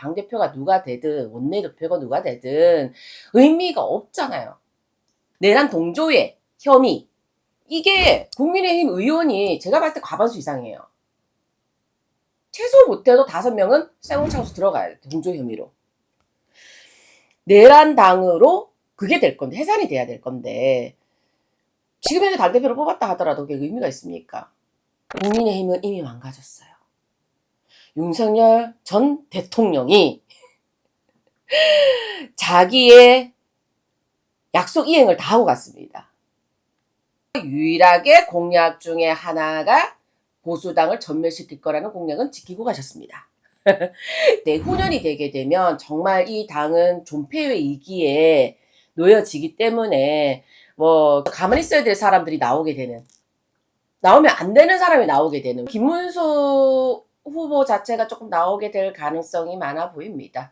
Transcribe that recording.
당대표가 누가 되든 원내대표가 누가 되든 의미가 없잖아요. 내란 동조의 혐의 이게 국민의힘 의원이 제가 봤을 때 과반수 이상이에요. 최소 못해도 다섯 명은 쇠공차고서 들어가야 돼. 동조 혐의로. 내란당으로 그게 될 건데 해산이 돼야 될 건데 지금 현재 당대표를 뽑았다 하더라도 그게 의미가 있습니까? 국민의힘은 이미 망가졌어요. 윤석열 전 대통령이 자기의 약속 이행을 다 하고 갔습니다. 유일하게 공약 중에 하나가 보수당을 전멸시킬 거라는 공약은 지키고 가셨습니다. 내후년이 되게 되면 정말 이 당은 존폐의 위기에 놓여지기 때문에 뭐 가만히 있어야 될 사람들이 나오게 되는 나오면 안 되는 사람이 나오게 되는 김문수 후보 자체가 조금 나오게 될 가능성이 많아 보입니다.